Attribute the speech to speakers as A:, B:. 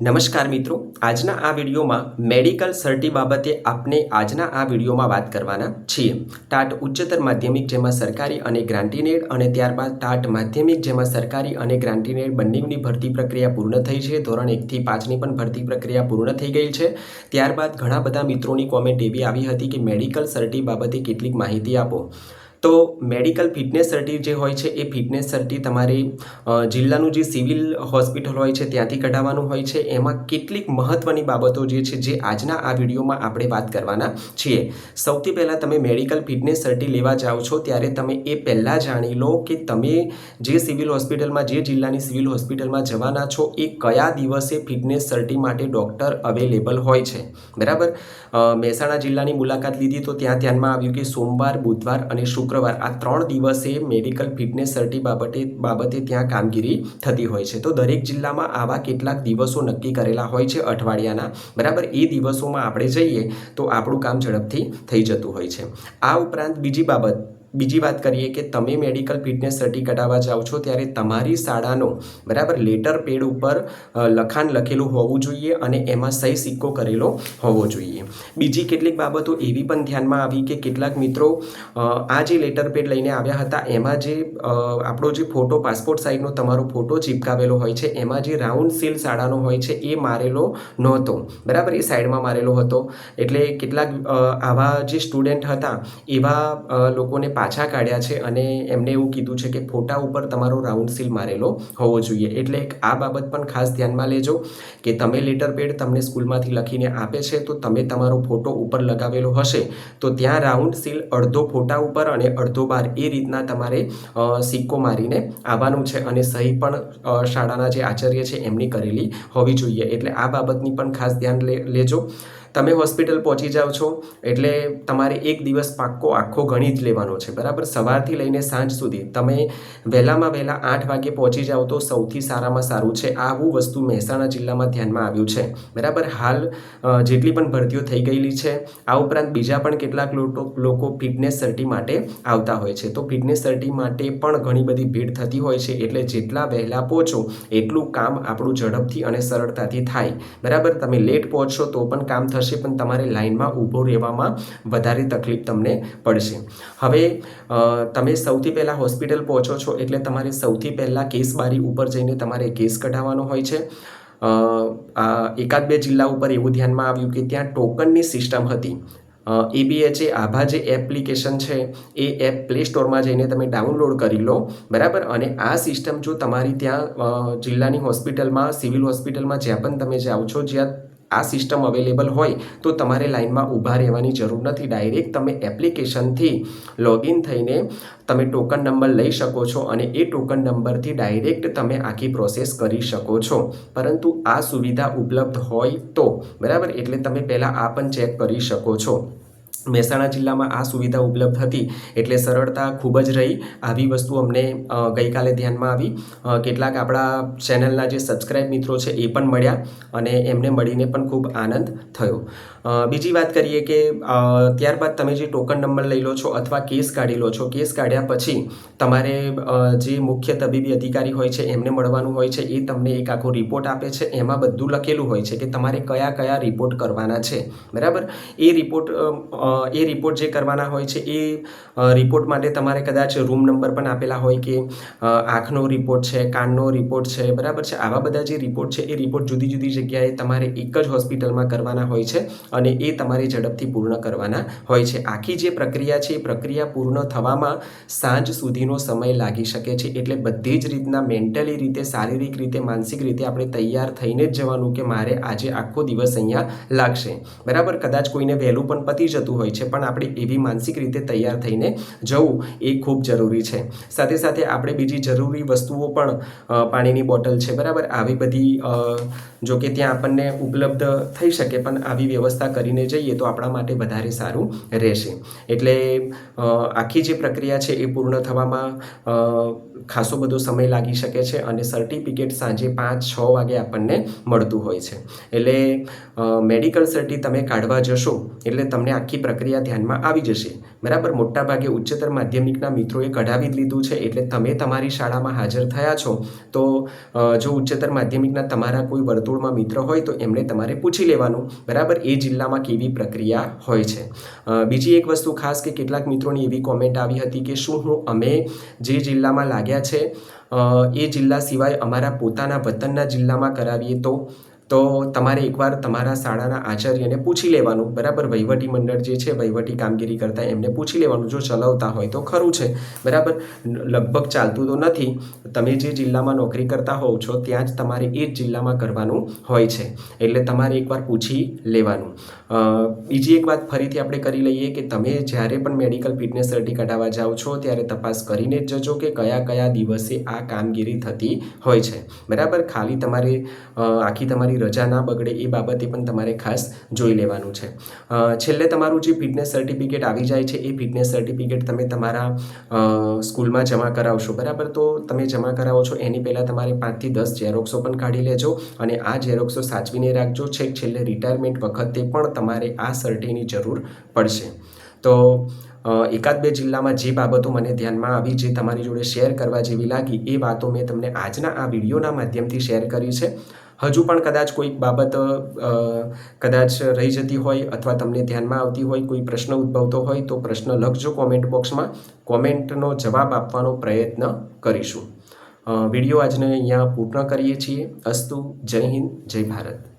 A: નમસ્કાર મિત્રો, આજના આ વિડીયોમાં મેડિકલ સર્ટી બાબતે આપણે આજના આ વિડીયોમાં વાત કરવાના છીએ. ટાટ ઉચ્ચતર માધ્યમિક જેમાં સરકારી અને ગ્રાન્ટીનેડ અને ત્યારબાદ ટાટ માધ્યમિક જેમાં સરકારી અને ગ્રાન્ટીનેડ બંનેની ભરતી પ્રક્રિયા પૂર્ણ થઈ છે. ધોરણ એકથી પાંચની પણ ભરતી પ્રક્રિયા પૂર્ણ થઈ ગઈ છે. ત્યારબાદ ઘણા બધા મિત્રોની કોમેન્ટ એવી આવી હતી કે મેડિકલ સર્ટી બાબતે કેટલીક માહિતી આપો. તો મેડિકલ ફિટનેસ સર્ટી જે હોય છે, એ ફિટનેસ સર્ટી તમારે જિલ્લાનું જે સિવિલ હોસ્પિટલ હોય છે, ત્યાંથી કઢાવવાનું હોય છે. એમાં કેટલીક મહત્ત્વની બાબતો જે છે, જે આજના આ વિડીયોમાં આપણે વાત કરવાના છીએ. સૌથી પહેલાં તમે મેડિકલ ફિટનેસ સર્ટી લેવા જાઓ છો, ત્યારે તમે એ પહેલાં જાણી લો કે તમે જે સિવિલ હોસ્પિટલમાં, જે જિલ્લાની સિવિલ હોસ્પિટલમાં જવાના છો, એ કયા દિવસે ફિટનેસ સર્ટી માટે ડૉક્ટર અવેલેબલ હોય છે. બરાબર? મહેસાણા જિલ્લાની મુલાકાત લીધી તો ત્યાં ધ્યાનમાં આવ્યું કે સોમવાર, બુધવાર અને શુક્રવાર આ ત્રણ દિવસે મેડિકલ ફિટનેસ સર્ટી બાબતે બાબતે ત્યાં કામગીરી થતી હોય છે. તો દરેક જિલ્લામાં આવા કેટલાક દિવસો નક્કી કરેલા હોય છે અઠવાડિયાના. બરાબર? એ દિવસોમાં આપણે જઈએ તો આપણું કામ ઝડપથી થઈ જતું હોય છે. આ ઉપરાંત બીજી બાબત બીજી વાત કરીએ કે તમે મેડિકલ ફિટનેસ સર્ટી કઢાવવા જાઓ છો ત્યારે તમારી શાળાનો, બરાબર લેટર પેડ ઉપર લખાણ લખેલું હોવું જોઈએ અને એમાં સહી સિક્કો કરેલો હોવો જોઈએ. બીજી કેટલીક બાબતો એવી પણ ધ્યાનમાં આવી કે કેટલાક મિત્રો આ જે લેટર પેડ લઈને આવ્યા હતા, એમાં જે આપણો જે ફોટો પાસપોર્ટ સાઇઝનો તમારો ફોટો ચિપકાવેલો હોય છે, એમાં જે રાઉન્ડ સીલ શાળાનો હોય છે, એ મારેલો નહોતો. બરાબર, એ સાઈડમાં મારેલો હતો. એટલે કેટલાક આવા જે સ્ટુડન્ટ હતા, એવા લોકોને લોકોને પાછા કાઢ્યા છે અને એમને એવું કીધું છે કે ફોટા ઉપર તમારો રાઉન્ડ સીલ મારેલો હોવો જોઈએ. એટલે એક આ બાબત પણ ખાસ ધ્યાનમાં લેજો કે તમે લેટર પેડ તમને સ્કૂલમાંથી લખીને આપે છે તો તમે તમારો ફોટો ઉપર લગાવેલો હશે. તો ત્યાં રાઉન્ડ સીલ અડધો ફોટા ઉપર અને અડધો બાર એ રીતના તમારે સિક્કો મારીને આવવાનું છે અને સહી પણ શાળાના જે આચાર્ય છે એમની કરેલી હોવી જોઈએ. એટલે આ બાબતની પણ ખાસ ધ્યાન લેજો. તમે હોસ્પિટલ પહોંચી જાઓ છો, એટલે તમારે એક દિવસ પાક્કો આખો ગણી જ લેવાનો છે, બરાબર? સવારથી લઈને સાંજ સુધી. તમે વહેલામાં વહેલા આઠ વાગે પહોંચી જાઓ તો સૌથી સારામાં સારું છે. આવું વસ્તુ મહેસાણા જિલ્લામાં ધ્યાનમાં આવ્યું છે, બરાબર? હાલ જેટલી પણ ભરતીઓ થઈ ગયેલી છે, આ ઉપરાંત બીજા પણ કેટલાક લોકો ફિટનેસ સર્ટી માટે આવતા હોય છે. તો ફિટનેસ સર્ટી માટે પણ ઘણી બધી ભીડ થતી હોય છે, એટલે જેટલા વહેલા પહોંચો, એટલું કામ આપણું ઝડપથી અને સરળતાથી થાય, બરાબર? તમે લેટ પહોંચશો તો પણ કામ થશે. પણ તમારે લાઇનમાં ઊભો રહેવામાં વધારે તકલીફ તમને પડશે. હવે તમે સૌથી પહેલાં હોસ્પિટલ પહોંચો છો એટલે તમારે સૌથી પહેલાં કેસ બારી ઉપર જઈને તમારે કેસ કઢાવવાનો હોય છે. એકાદ બે જિલ્લા ઉપર એવું ધ્યાનમાં આવ્યું કે ત્યાં ટોકનની સિસ્ટમ હતી. એબીએચએ આભા જે એપ્લિકેશન છે, એ એપ પ્લે સ્ટોરમાં જઈને તમે ડાઉનલોડ કરી લો, બરાબર? અને આ સિસ્ટમ જો તમારી ત્યાં જિલ્લાની હોસ્પિટલમાં, સિવિલ હોસ્પિટલમાં જ્યાં પણ તમે જાઓ છો, જ્યાં આ સિસ્ટમ અવેલેબલ હોય તો તમારે લાઇનમાં ઊભા રહેવાની જરૂર નથી. ડાયરેક્ટ તમે એપ્લિકેશનથી લોગિન થઈને તમે ટોકન નંબર લઈ શકો છો અને એ ટોકન નંબરથી ડાયરેક્ટ તમે આખી પ્રોસેસ કરી શકો છો. પરંતુ આ સુવિધા ઉપલબ્ધ હોય તો, બરાબર? એટલે તમે પહેલાં આ પણ ચેક કરી શકો છો. મહેસાણા જિલ્લામાં આ સુવિધા ઉપલબ્ધ હતી એટલે સરળતા ખૂબ જ રહી. આવી વસ્તુ અમને ગઈકાલે ધ્યાનમાં આવી. કેટલાક આપણા ચેનલના જે સબસ્ક્રાઇબ મિત્રો છે એ પણ મળ્યા અને એમને મળીને પણ ખૂબ આનંદ થયો. બીજી વાત કરીએ કે ત્યારબાદ તમે જે ટોકન નંબર લઈ લો છો અથવા કેસ કાઢી લો છો, કેસ કાઢ્યા પછી તમારે જે મુખ્ય તબીબી અધિકારી હોય છે એમને મળવાનું હોય છે, એ તમને એક આખો રિપોર્ટ આપે છે. એમાં બધું લખેલું હોય છે કે તમારે કયા કયા રિપોર્ટ કરવાના છે. બરાબર? એ રિપોર્ટ એ રિપોર્ટ જે કરવાના હોય છે, એ રિપોર્ટ માટે તમારે કદાચ રૂમ નંબર પણ આપેલા હોય કે આંખનો રિપોર્ટ છે, કાનનો રિપોર્ટ છે, બરાબર છે? આવા બધા જે રિપોર્ટ છે, એ રિપોર્ટ જુદી જુદી જગ્યાએ તમારે એક જ હોસ્પિટલમાં કરવાના હોય છે અને એ તમારે ઝડપથી પૂર્ણ કરવાના હોય છે. આખી જે પ્રક્રિયા છે, એ પ્રક્રિયા પૂર્ણ થવામાં સાંજ સુધીનો સમય લાગી શકે છે. એટલે બધી જ રીતના મેન્ટલી રીતે, શારીરિક રીતે, માનસિક રીતે આપણે તૈયાર થઈને જ જવાનું કે મારે આજે આખો દિવસ અહીંયા લાગશે. બરાબર? કદાચ કોઈને વહેલું પણ પતી જતું હોય છે, પણ આપણે એવી માનસિક રીતે તૈયાર થઈને જવું એ ખૂબ જરૂરી છે. સાથે સાથે આપણે બીજી જરૂરી વસ્તુઓ પણ પાણીની બોટલ છે, બરાબર? આવી બધી જો કે ત્યાં આપણને ઉપલબ્ધ થઈ શકે, પણ આવી વ્યવસ્થા કરીને જઈએ તો આપણા માટે વધારે સારું રહેશે. એટલે આખી જે પ્રક્રિયા છે એ પૂર્ણ થવામાં ખાસો બધો સમય લાગી શકે છે અને સર્ટિફિકેટ સાંજે પાંચ, છ વાગે આપણને મળતું હોય છે. એટલે મેડિકલ સર્ટી તમે કાઢવા જશો, એટલે તમને આખી પ્રક્રિયા ધ્યાનમાં આવી જશે. બરાબર? મોટાભાગે ઉચ્ચતર માધ્યમિકના મિત્રોએ કઢાવી જ લીધું છે એટલે તમે તમારી શાળામાં હાજર થયા છો. તો જો ઉચ્ચતર માધ્યમિકના તમારા કોઈ વર્તુળમાં મિત્ર હોય તો એમણે તમારે પૂછી લેવાનું. બરાબર? એ જિલ્લામાં કેવી પ્રક્રિયા હોય છે. બીજી એક વસ્તુ ખાસ કે કેટલાક મિત્રોની એવી કોમેન્ટ આવી હતી કે શું હું અમે જે જિલ્લામાં લાગ્યા છે એ જિલ્લા સિવાય અમારા પોતાના વતનના જિલ્લામાં કરાવીએ તો? તો તમારે એકવાર તમારા શાળાના આચાર્યને પૂછી લેવાનું. બરાબર? વહીવટી મંડળ જે છે, વહીવટી કામગીરી કરતા એમને પૂછી લેવાનું. જો ચલાવતા હોય તો ખરું છે. બરાબર? લગભગ ચાલતું તો નથી. તમે જે જિલ્લામાં નોકરી કરતા હોવ છો, ત્યાં જ તમારે એ જ જિલ્લામાં કરવાનું હોય છે. એટલે તમારે એકવાર પૂછી લેવાનું. બીજી એક વાત ફરીથી આપણે કરી લઈએ કે તમે જ્યારે પણ મેડિકલ ફિટનેસ સર્ટી કઢાવવા જાઓ છો, ત્યારે તપાસ કરીને જ જજો કે કયા કયા દિવસે આ કામગીરી થતી હોય છે. બરાબર? ખાલી તમારે આખી તમારી રજા ના બગડે એ બાબતે પણ તમારે ખાસ જોઈ લેવાનું છે. છેલ્લે તમારું જે ફિટનેસ સર્ટિફિકેટ આવી જાય છે, એ ફિટનેસ સર્ટિફિકેટ તમે તમારા સ્કૂલમાં જમા કરાવશો, બરાબર? તો તમે જમા કરાવો છો, એની પહેલાં તમારે પાંચથી દસ ઝેરોક્સો પણ કાઢી લેજો અને આ ઝેરોક્સો સાચવીને રાખજો. છેક, છેલ્લે રિટાયરમેન્ટ વખતે પણ તમારે આ સર્ટીની જરૂર પડશે. તો એકાદ બે જિલ્લામાં જે બાબતો મને ધ્યાનમાં આવી, જે તમારી જોડે શેર કરવા જેવી લાગી, એ વાતો મેં તમને આજના આ વિડીયોના માધ્યમથી શેર કરી છે. હજુ પણ કદાચ કોઈક બાબત કદાચ રહી જતી હોય અથવા તમને ધ્યાનમાં આવતી હોય, કોઈ પ્રશ્ન ઉદ્ભવતો હોય, તો પ્રશ્ન લખજો કોમેન્ટ બોક્સમાં. કોમેન્ટનો જવાબ આપવાનો પ્રયત્ન કરીશું. વીડિયો આજને અહીંયા પૂર્ણ કરીએ છીએ. અસ્તુ, જય હિન્દ, જય ભારત.